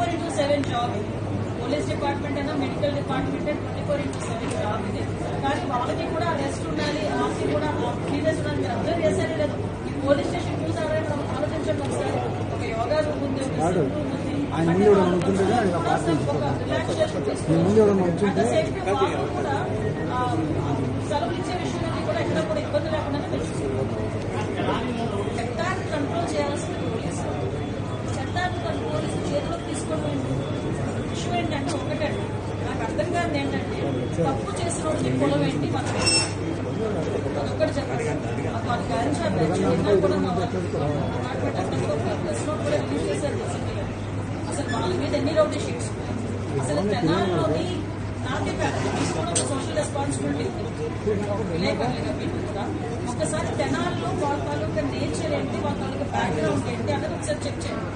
Four into seven job ఇది. Police department అయినా medical department twenty four into seven job ఇది. కానీ వాళ్ళకి కూడా రెస్ట్ ఉండాలి ఆర్సీ కూడా సీరియస్ ఉండాలి. మీరు అబ్జర్వ్ చేశారే లేదు ఈ పోలీస్ స్టేషన్ చూసారా మనం ఆలోచించండి ఒకసారి. ఒక యోగా రూమ్ ఉంది ఒక వాడు సిమ్ రూమ్ ఉంది ఆయన ముందు ఎవడో ఉంటుంటే ఆయన ఒక పార్టీ ఒక రిలాక్సేషన్ మీ ముందు ఎవడో ఉంటుంటే అట్ ద సేమ్ టైం వాళ్ళు కూడా ఆ, సెలవులు ఇచ్చే విషయంలో కూడా ఎక్కడ కూడా ఇబ్బంది లేకుండా చట్టాన్ని కంట్రోల్ చేయాల్సిన పోలీసు చట్టాన్ని కంట్రోల్ పోలీసు చేతిలోకి తీసుకోవడం విషయం ఏంటంటే ఒకటండి నాకు అర్థం కాదు ఏంటంటే తప్పు చేసిన వాడికి కులం ఏంటి మనం ఏంటి? అదొక్కటి చెప్పండి మాకు చెప్పారు కూడా అంతా నోట్ కూడా రిలీజ్ చేశారు అసలు వాళ్ళ మీద ఎన్ని రౌడీ షీట్స్? అసలు తెనాల్లోని నాకే కాదు తీసుకోవడం సోషల్ రెస్పాన్సిబిలిటీ ఉంది విలేకరులుగా కూడా. ఒకసారి తెనాల్లో వాళ్ళ తాలూకా నేచర్ ఏంటి వాళ్ళ తాలూకా బ్యాక్గ్రౌండ్ ఏంటి అన్నది ఒకసారి చెక్ చేయండి.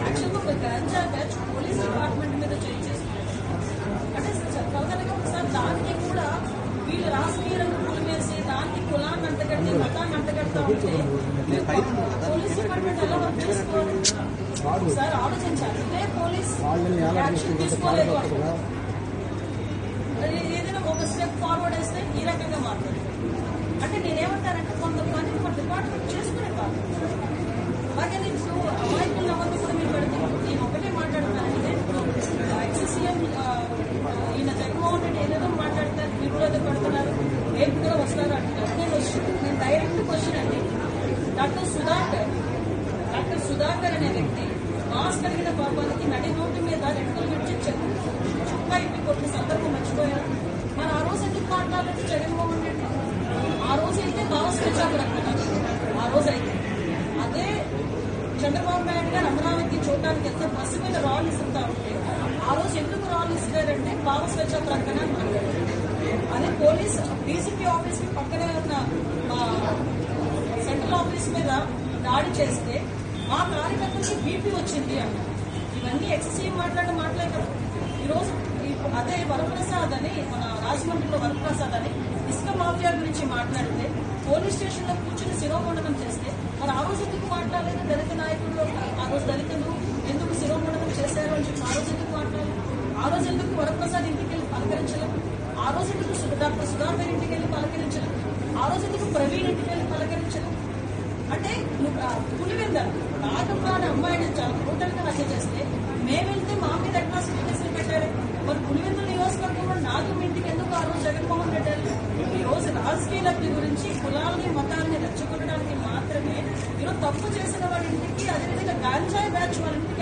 యాక్చువల్గా ఒక గంజా బ్యాచ్ పోలీస్ డిపార్ట్మెంట్ మీద చేంజ్ చేస్తున్నారు అంటే చెప్పగలిగా ఒకసారి దానికి కూడా వీళ్ళు రాజకీయ రంగులు వేసి దానికి కులాన్ని అంటగట్టి మతాన్ని అంటగడతా ఉంటే పోలీస్ డిపార్ట్మెంట్ ఎలా వర్క్ చేసుకోవాలి ఒకసారి ఆలోచించాలి ఇదే పోలీస్ వాళ్ళని ఎలా యాక్షన్ తీసుకోలేదు ఏదైనా ఒక స్టెప్ ఫార్వర్డ్ వేస్తే ఈ రకంగా మాట్లాడుతుంది అంటే నేనేమంటానంటే కొంతమంది మన డిపార్ట్మెంట్ చేసుకునే కాదు అలాగే నేను ఇప్పుడు అమాయకులు కూడా మీరు పెడితే నేను ఒకటే మాట్లాడుతానంటే ఎక్స్ ఈయన జగన్మోహన్ రెడ్డి ఏదేదో మాట్లాడతారు మీరు ఏదో పెడుతున్నారు రేపు కూడా వస్తారు అంటున్నారు నేను వచ్చి- డైరెక్ట్ క్వశ్చన్ అండి. డాక్టర్ సుధాకర్ డాక్టర్ సుధాకర్ అనే వ్యక్తి మాస్ కలిగిన పాపానికి నడి రోడ్డు మీద రెక్కలు విడిచి చెప్పు చుక్క ఇప్పి కొట్టిన సందర్భం మర్చిపోయారు. మరి ఆ రోజు ఎందుకు మాట్లాడలేదు జగన్మోహన్ రెడ్డి ఆ రోజు అయితే భావస్ ప్రచారం ఆ రోజు అయితే. అదే చంద్రబాబు నాయుడు గారు అమరావతి చూడడానికి వెళ్తే బస్సు మీద రాళ్ళు ఇస్తుంటా ఉంటే ఆ రోజు ఎందుకు రాళ్ళు ఇస్తారంటే భావ స్వచ్ఛ ప్రకటన అని మాట్లాడారు పోలీస్ డీసీపీ ఆఫీస్కి పక్కనే ఉన్న మా సెంట్రల్ ఆఫీస్ మీద దాడి చేస్తే మా కార్యకర్తకి బీపీ వచ్చింది అన్నారు ఇవన్నీ ఎక్సీఎం మాట్లాడిన మాటలే కదా. ఈరోజు ఈ- అదే వరప్రసాద్ అని మన రాజమండ్రిలో వరప్రసాద్ అని ఇసుక మాఫియా గురించి మాట్లాడితే పోలీస్ స్టేషన్లో కూర్చుని శిరోమండనం చేస్తే మరి ఆ రోజు ఎందుకు మాట్లాడలేదు దళిత నాయకులు ఆ రోజు దళితులు ఎందుకు శిరోమండనం చేశారు అని చెప్పి ఆ రోజు ఎందుకు మాట్లాడలేదు? ఆ రోజు ఎందుకు వరప్రసాద్ ఇంటికి ఆ రోజు ఎందుకు సు- డాక్టర్ సుధాకర్ ఇంటికి వెళ్ళి పలకరించలేదు ఆ రోజు ఎందుకు ప్రవీణ్ ఇంటికి వెళ్ళి పలకరించలేదు అంటే నువ్వు పులివెంద రాగంలో అనే అమ్మాయిని చాలా టోటల్ హత్య చేస్తే మేము వెళ్తే మా మీద అట్రాసిటీ కేసులు పెట్టారు. మరి పులివెంద నియోజకవర్గంలో నాగం ఇంటికి ఎందుకు ఆ రోజు జగన్మోహన్ రెడ్డి వెళ్ళారు? ఈ రోజు రాజకీయ లబ్ధి గురించి కులాలని మతాలని రెచ్చగొట్టడానికి మాత్రమే ఈరోజు తప్పు చేసిన వాడి ఇంటికి అదేవిధంగా గాంజా